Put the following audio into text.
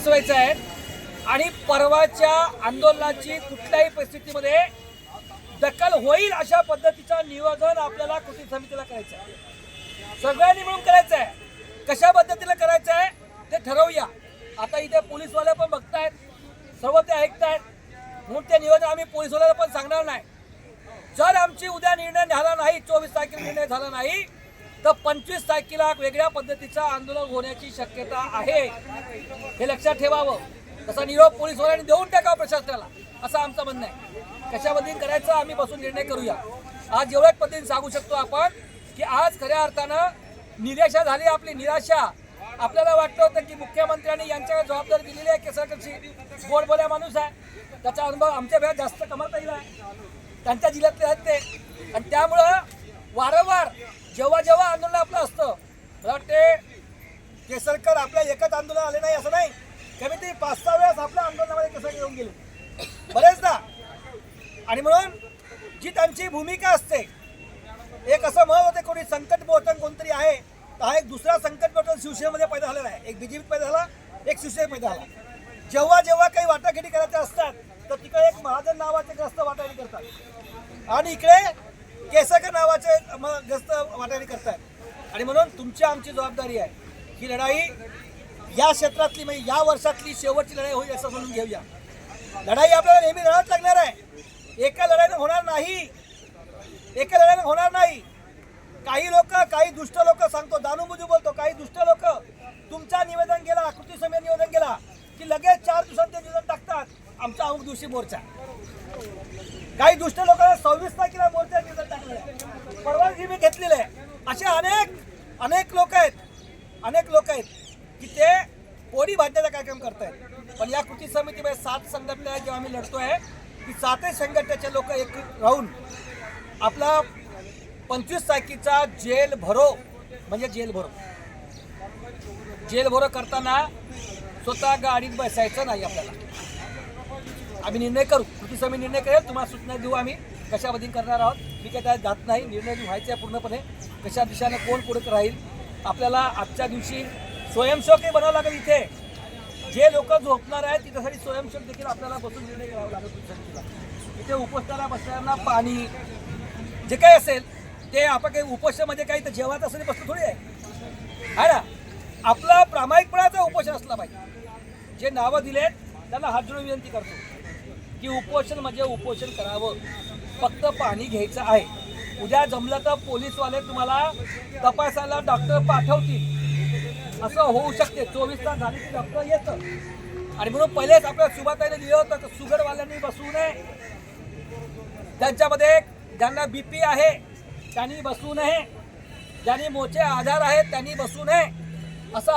बसवायचं आहे. आणि परवाच्या आंदोलनाची कुठल्याही परिस्थितीमध्ये दखल होईल अशा पद्धतीचं नियोजन आपल्याला कृती समितीला करायचं आहे. सगळ्यांनी मिळून करायचं आहे. कशा पद्धतीला करायचं आहे ते ठरवूया. आता इथे पोलीसवाले पण बघतायत सर्व ते ऐकतायत. म्हणून ते नियोजन आम्ही पोलीसवाल्याला पण सांगणार नाही. जर आमची उद्या निर्णय झाला नाही चोवीस तारखेला निर्णय झाला नाही तर पंचवीस तारखेला वेगळ्या पद्धतीचं आंदोलन होण्याची शक्यता आहे. हे लक्षात ठेवावं. तसा निरोप पोलीसवाल्यांनी देऊन टाकावं प्रशासनाला. असं आमचं म्हणणं आहे. कशामध्ये करायचं आम्ही बसून निर्णय करूया. आज एवढ्याच पद्धतीने सांगू शकतो आपण की आज खऱ्या अर्थानं निराशा झाली आपली. निराशा. आपल्याला वाटलं होतं की मुख्यमंत्र्यांनी यांच्याकडे जबाबदारी दिलेली आहे. केसरकरची गोड बोल्या माणूस आहे. त्याचा अनुभव आमच्या वेळात जास्त कमावता येईल आहे. त्यांच्या जिल्ह्यातले आहेत ते. आणि त्यामुळं वारंवार जेव्हा जेव्हा आंदोलन आपलं असतं मला वाटते केसरकर आपल्या एकच आंदोलन आले नाही असं नाही. कमीत कमी पाच सहा वेळेस आपल्या आंदोलनामध्ये केसरकर येऊन गेले. बरेचदा. आणि म्हणून जी त्यांची भूमिका असते एक असं म्हणत होते कोणी संकट मोचन कोणतरी आहे तर हा एक दुसरा संकट मोचन शिवसेनेमध्ये पैदा झालेला आहे. एक बीजेपीत पैदा झाला एक शिवसेना पैदा झाला. जेव्हा जेव्हा काही वाटाघाटी करायच्या असतात तर तिकडे एक महाजन नावाचे ग्रस्त वाटाघाटी करतात. आणि इकडे केसकर नावाचे ग्रस्त वाटाघाटी करतात. आणि म्हणून तुमची आमची जबाबदारी आहे. ही लढाई या क्षेत्रातली म्हणजे या वर्षातली शेवटची लढाई होईल असं म्हणून घेऊया. लढाई आपल्याला नेहमी लढत लागणार आहे. एका लढाईनं होणार नाही. एका लढाईनं होणार नाही. काही लोक काही दुष्ट लोक सांगतो दानुबुजू बोलतो काही दुष्ट लोक तुमचा निवेदन केला आकृती समिती निवेदन केला की लगेच चार दिवसात ते निवेदन टाकतात आमचा अमुक दिवशी मोर्चा. काही दुष्ट लोकांना सव्वीस तारखेला मोर्चा निवेदन टाकलेलं आहे. परवानगी मी घेतलेलं आहे. असे अनेक अनेक लोक आहेत. अनेक लोक आहेत की ते पोळी भाजण्याचा कार्यक्रम करतायत. पण या कृती समितीमध्ये सात संघटना आहेत जेव्हा आम्ही लढतो आहे की सातही संघटनेचे लोक एक राहून आपला पंचवीस तारखेचा जेल भरो म्हणजे जेल भरो. जेल भरो करताना स्वतः गाडीत बसायचं नाही आपल्याला. आम्ही निर्णय करू. कृती समिती निर्णय करेल. तुम्हाला सूचना देऊ आम्ही कशा करणार आहोत. मी काय त्यात जात नाही. निर्णय व्हायचा आहे पूर्णपणे. कशा दिशेने कोण पुढे राहील आपल्याला आजच्या दिवशी स्वयंसेवकही बनावं लागेल इथे. जे लोक झोपणार आहेत त्याच्यासाठी स्वयंसेवक देखील आपल्याला बसून निर्णय घ्यावा लागेल इथे उपोषणाला बसणाऱ्यांना पाणी जे काही असेल ते आपण काही उपोषणामध्ये काही तर जेवायचं असेल बसलं थोडी आहे. ना? आपला प्रामाणिकपणाचा उपोषण असला पाहिजे. जे नावं दिलेत त्यांना हात जोडून विनंती करतो की उपोषण म्हणजे उपोषण करावं. फक्त पाणी घ्यायचं आहे. उद्या जमलं तर पोलीसवाले तुम्हाला तपासायला डॉक्टर पाठवतील. असं होऊ शकते. चोवीस तास झाले की डॉक्टर येतं. आणि म्हणून पहिलेच आपल्या सुभाताईने लिहिलं होतं सुगरवाल्यांनी शुगरवाल्यांनी बसू नये. त्यांच्यामध्ये ज्यांना बी पी आहे त्यांनी बसू नये. ज्यांनी मोठे आधार आहेत त्यांनी बसू नये. असं